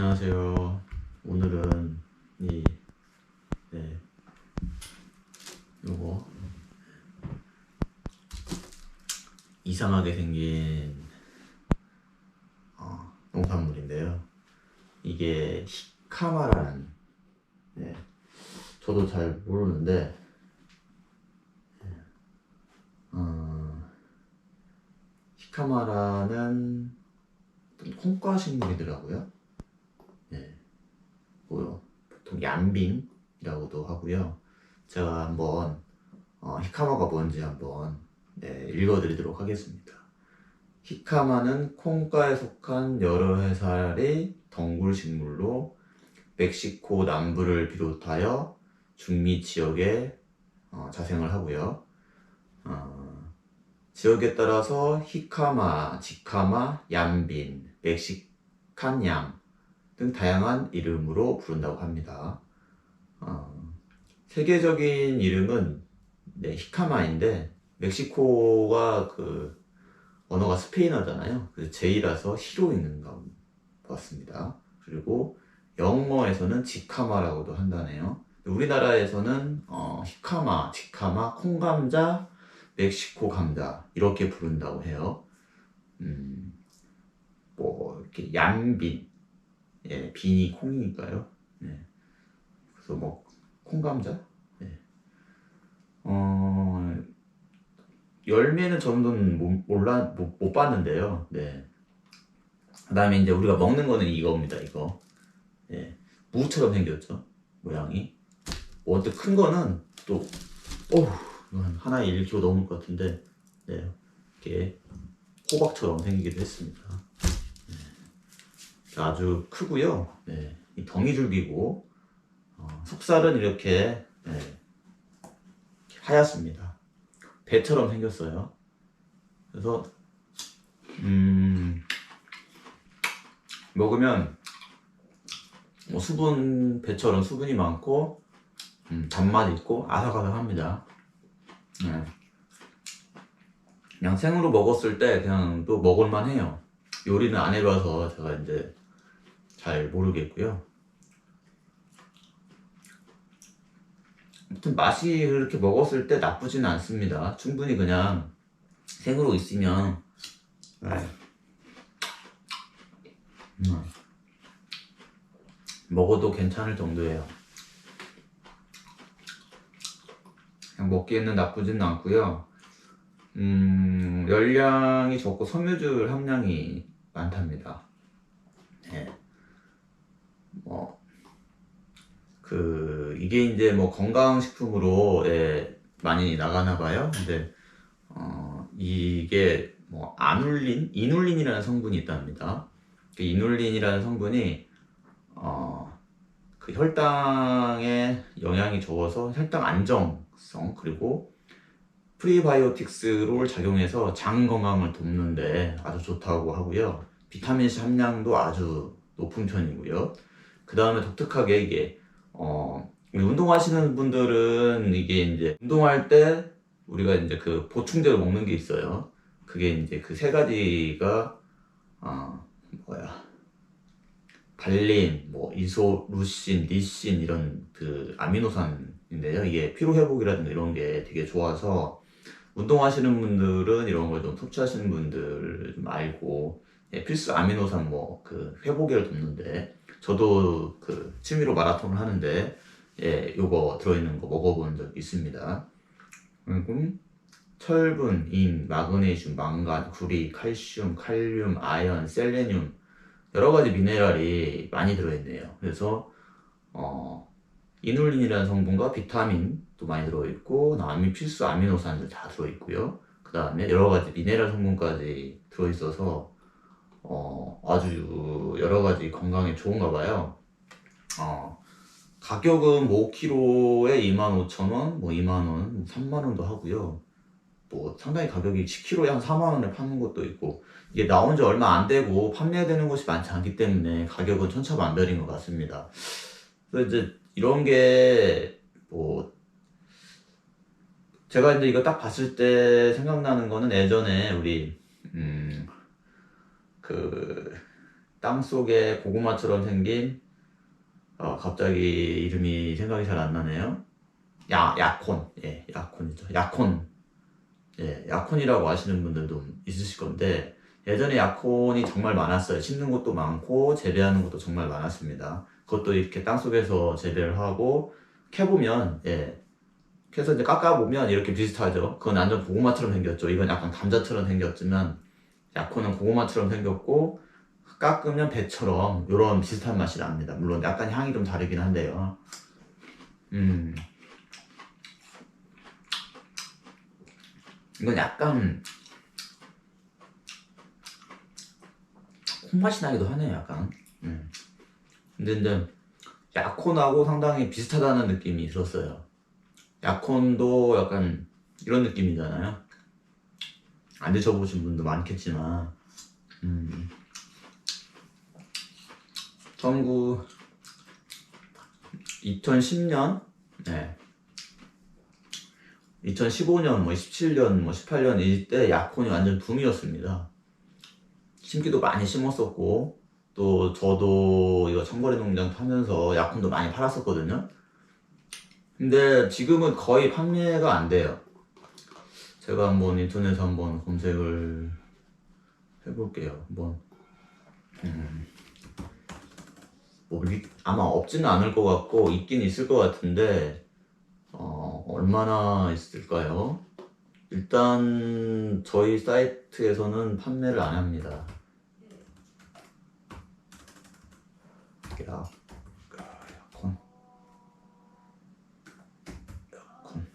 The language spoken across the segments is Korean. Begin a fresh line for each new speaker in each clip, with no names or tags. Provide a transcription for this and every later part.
안녕하세요. 오늘은 이, 네, 요거, 이상하게 생긴, 어, 농산물인데요. 이게 히카마라는, 네, 저도 잘 모르는데, 어, 히카마라는 콩과 식물이더라고요. 네. 뭐요? 보통 얀빙이라고도 하고요. 제가 한번 어, 히카마가 뭔지 한번 네, 읽어드리도록 하겠습니다. 히카마는 콩과에 속한 여러 해살의 덩굴 식물로 멕시코 남부를 비롯하여 중미 지역에 어, 자생을 하고요. 어, 지역에 따라서 히카마, 지카마, 얌빈, 멕시칸 얌 등 다양한 이름으로 부른다고 합니다. 어, 세계적인 이름은 네, 히카마인데 멕시코가 그 언어가 스페인어잖아요. 그래서 제이라서 히로 있는 것 같습니다. 그리고 영어에서는 지카마라고도 한다네요. 우리나라에서는 어, 히카마, 지카마, 콩감자, 멕시코 감자 이렇게 부른다고 해요. 음, 뭐 이렇게 얀빈, 예, 빈이 콩이니까요. 네. 그래서 뭐 콩감자, 네. 어, 열매는 저는 못, 몰라 못, 못 봤는데요. 네. 그다음에 이제 우리가 먹는 거는 이겁니다. 이거, 예, 무처럼 생겼죠. 모양이. 뭐또 큰 거는 또, 어우. 하나에 1kg 넘을 것 같은데 네, 이렇게 호박처럼 생기기도 했습니다. 네, 아주 크고요. 네, 이 덩이 줄기고 어, 속살은 이렇게 네, 하얗습니다. 배처럼 생겼어요. 그래서 음, 먹으면 뭐 수분 배처럼 수분이 많고 음, 단맛 있고 아삭아삭합니다. 네. 그냥 생으로 먹었을 때 그냥 또 먹을만 해요. 요리는 안 해봐서 제가 이제 잘 모르겠고요. 아무튼 맛이 그렇게 먹었을 때 나쁘진 않습니다. 충분히 그냥 생으로 있으면 네. 음. 먹어도 괜찮을 정도예요. 그냥 먹기에는 나쁘지는 않고요. 음, 열량이 적고 섬유질 함량이 많답니다. 네. 뭐, 그, 이게 이제 뭐 건강식품으로, 예, 많이 나가나 봐요. 근데, 어, 이게 뭐, 아눌린? 이눌린이라는 성분이 있답니다. 그 이눌린이라는 성분이, 어, 그 혈당에 영향이 적어서 혈당 안정성, 그리고 프리바이오틱스를 작용해서 장 건강을 돕는데 아주 좋다고 하고요. 비타민C 함량도 아주 높은 편이고요. 그 다음에 독특하게 이게 어 운동하시는 분들은 이게 이제 운동할 때 우리가 이제 그 보충제로 먹는 게 있어요. 그게 이제 그 세 가지가 어 뭐야 발린, 뭐 이소 루신, 리신 이런 그 아미노산인데요. 이게 피로 회복이라든가 이런 게 되게 좋아서 운동하시는 분들은 이런 걸 좀 섭취하시는 분들 좀 알고 예, 필수 아미노산 뭐 그 회복을 돕는데 저도 그 취미로 마라톤을 하는데 예 요거 들어있는 거 먹어본 적 있습니다. 그리고 철분, 인, 마그네슘, 망간, 구리, 칼슘, 칼륨, 아연, 셀레늄 여러 가지 미네랄이 많이 들어있네요. 그래서 어 이눌린이라는 성분과 비타민 도 많이 들어있고 아미 필수 아미노산들 다 들어있고요. 그 다음에 여러 가지 미네랄 성분까지 들어있어서 어, 아주 여러 가지 건강에 좋은가 봐요. 어, 가격은 뭐 5kg에 25,000원, 뭐 2만원, 3만원도 하고요. 뭐 상당히 가격이 10kg에 한 4만원에 파는 것도 있고 이게 나온 지 얼마 안 되고 판매되는 곳이 많지 않기 때문에 가격은 천차만별인 것 같습니다. 그래서 이제 이런 게뭐 제가 이제 이거 딱 봤을 때 생각나는 거는 예전에 우리 음 그 땅 속에 고구마처럼 생긴 어, 갑자기 이름이 생각이 잘 안 나네요. 야 야콘 예 야콘이죠 야콘 예 야콘이라고 아시는 분들도 있으실 건데 예전에 야콘이 정말 많았어요. 심는 것도 많고 재배하는 것도 정말 많았습니다. 그것도 이렇게 땅 속에서 재배를 하고 캐보면 예 캐서 이제 깎아보면 이렇게 비슷하죠. 그건 완전 고구마처럼 생겼죠. 이건 약간 감자처럼 생겼지만 야코는 고구마처럼 생겼고 깎으면 배처럼 이런 비슷한 맛이 납니다. 물론 약간 향이 좀 다르긴 한데요. 음. 이건 약간 콩맛이 나기도 하네요, 약간. 음. 근데 이제 야콘하고 상당히 비슷하다는 느낌이 있었어요. 야콘도 약간 이런 느낌이잖아요. 안 드셔보신 분도 많겠지만, 음. 전구 2010년, 네. 2015년, 뭐 17년, 뭐 18년 이때 야콘이 완전 붐이었습니다. 심기도 많이 심었었고, 또 저도 이거 청거리 농장 타면서 야콘도 많이 팔았었거든요. 근데 지금은 거의 판매가 안 돼요. 제가 한번 인터넷에 한번 검색을 해볼게요. 한번 음, 뭐 리- 아마 없지는 않을 것 같고 있긴 있을 것 같은데 어, 얼마나 있을까요? 일단 저희 사이트에서는 판매를 안 합니다. 야, 야콘. 야콘.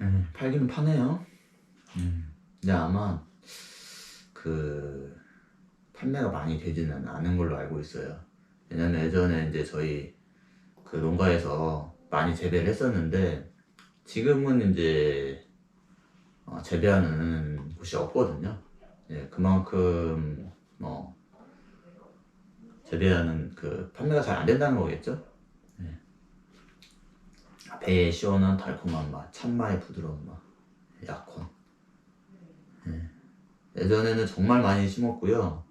음, 팔기는 파네요. 음, 근데 아마 그 판매가 많이 되지는 않은 걸로 알고 있어요. 왜냐면 예전에 이제 저희 그 농가에서 많이 재배를 했었는데 지금은 이제 어, 재배하는 곳이 없거든요. 예, 그만큼 뭐 재배하는 그 판매가 잘 안 된다는 거겠죠. 예. 배의 시원한 달콤한 맛, 참마의 부드러운 맛, 약혼. 예. 예전에는 정말 많이 심었고요.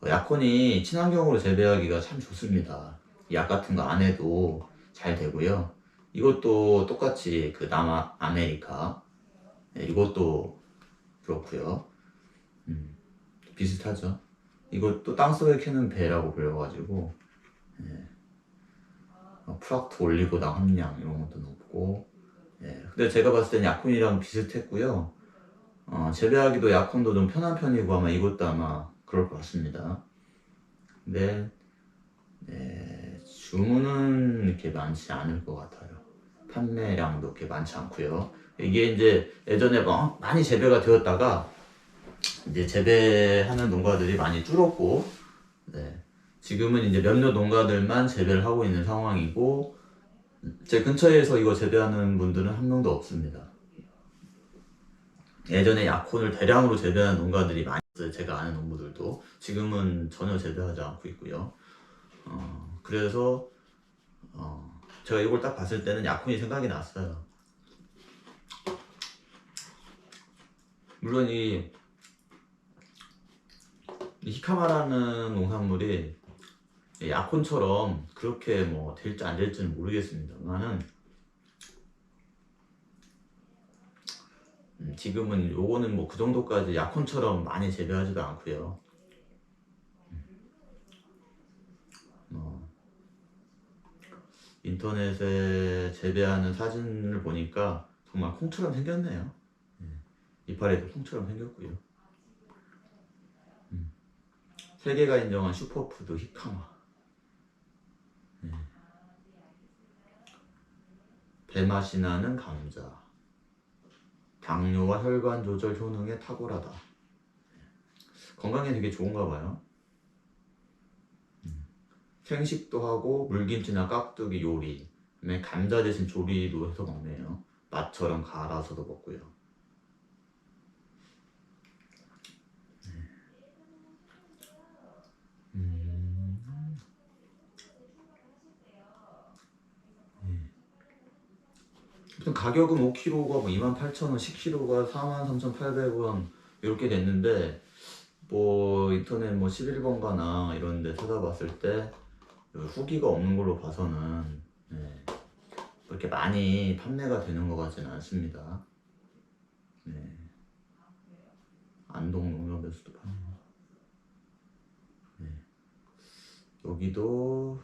어, 약혼이 친환경으로 재배하기가 참 좋습니다. 약 같은 거 안 해도 잘 되고요. 이것도 똑같이 그 남아 아메리카 예, 이것도 그렇고요. 음, 비슷하죠. 이것도 땅속에 캐는 배라고 불려가지고 예. 어, 프락토 올리고당 함량 이런 것도 높고 예. 근데 제가 봤을 땐 약혼이랑 비슷했고요. 어, 재배하기도 약혼도 좀 편한 편이고 아마 이것도 아마 그럴 것 같습니다. 근데 예, 주문은 이렇게 많지 않을 것 같아요. 판매량도 그렇게 많지 않고요. 이게 이제 예전에 막 많이 재배가 되었다가 이제 재배하는 농가들이 많이 줄었고, 네. 지금은 이제 몇몇 농가들만 재배를 하고 있는 상황이고, 제 근처에서 이거 재배하는 분들은 한 명도 없습니다. 예전에 약혼을 대량으로 재배하는 농가들이 많이 있어요. 제가 아는 농부들도. 지금은 전혀 재배하지 않고 있고요. 어, 그래서, 어, 제가 이걸 딱 봤을 때는 약혼이 생각이 났어요. 물론 이, 이 히카마라는 농산물이 이 약혼처럼 그렇게 뭐 될지 안 될지는 모르겠습니다만은 음, 지금은 요거는 뭐 그 정도까지 약혼처럼 많이 재배하지도 않고요. 어, 인터넷에 재배하는 사진을 보니까 정말 콩처럼 생겼네요. 예. 이파리도 콩처럼 생겼고요. 음. 세계가 인정한 슈퍼푸드 히카마. 예. 배맛이 나는 감자. 당뇨와 혈관 조절 효능에 탁월하다. 건강에 되게 좋은가 봐요. 음. 생식도 하고 물김치나 깍두기 요리, 감자 대신 조리도 해서 먹네요. 맛처럼 갈아서도 먹고요. 음. 가격은 5kg가 뭐 28,000원, 10kg가 43,800원 이렇게 됐는데 뭐 인터넷 뭐 11번가나 이런 데 찾아봤을 때 후기가 없는 걸로 봐서는 네, 그렇게 많이 판매가 되는 것 같지는 않습니다. 네. 안동 농협에서도 판매. 네. 여기도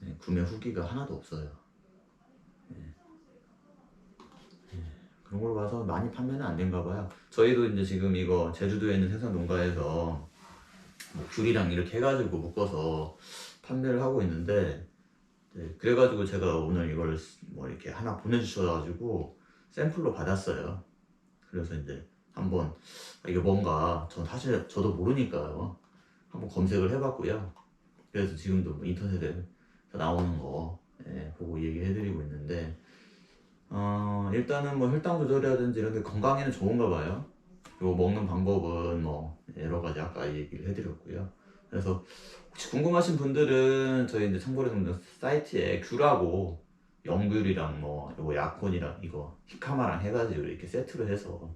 네, 구매 후기가 하나도 없어요. 네. 네, 그런 걸로 봐서 많이 판매는 안 된가 봐요. 저희도 이제 지금 이거 제주도에 있는 생산 농가에서 뭐 귤이랑 이렇게 해가지고 묶어서 판매를 하고 있는데 네, 그래가지고 제가 오늘 이걸 뭐 이렇게 하나 보내주셔가지고 샘플로 받았어요. 그래서 이제 한번 아, 이게 뭔가 전 사실 저도 모르니까요. 한번 검색을 해봤고요. 그래서 지금도 뭐 인터넷에 나오는 거 예, 보고 얘기해드리고 있는데 어, 일단은 뭐 혈당 조절이라든지 이런 게 건강에는 좋은가 봐요. 그리고 먹는 방법은 뭐 여러 가지 아까 얘기를 해드렸고요. 그래서 혹시 궁금하신 분들은 저희 이제 참고로 사이트에 귤하고 영귤이랑 뭐 이거 약혼이랑 이거 히카마랑 해가지고 이렇게 세트로 해서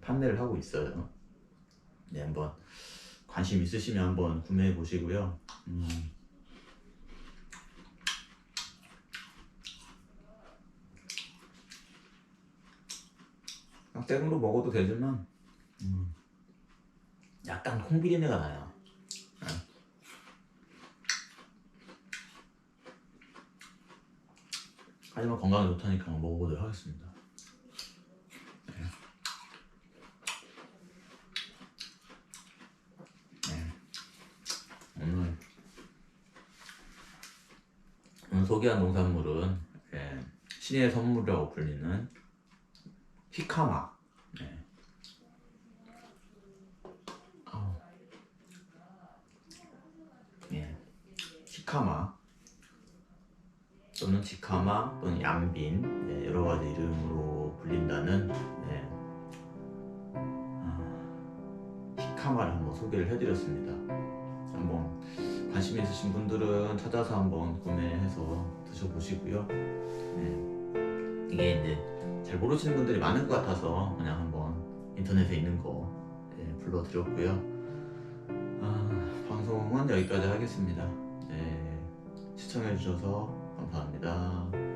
판매를 하고 있어요. 네 한번 관심 있으시면 한번 구매해 보시고요. 음. 생으로 먹어도 되지만 음. 약간 콩비린내가 나요. 네. 하지만 건강에 좋다니까 먹어보도록 하겠습니다. 네. 네. 오늘 소개한 농산물은 예, 신의 선물이라고 불리는 히카마. 네. 아우. 예. 히카마 또는 지카마 또는 얌빈 네, 여러 가지 이름으로 불린다는 네. 아, 히카마를 한번 소개를 해드렸습니다. 한번 관심 있으신 분들은 찾아서 한번 구매해서 드셔보시고요. 네. 이게 이제 잘 모르시는 분들이 많은 것 같아서 그냥 한번 인터넷에 있는 거 네, 불러드렸고요. 아, 방송은 여기까지 하겠습니다. 네, 시청해주셔서 감사합니다.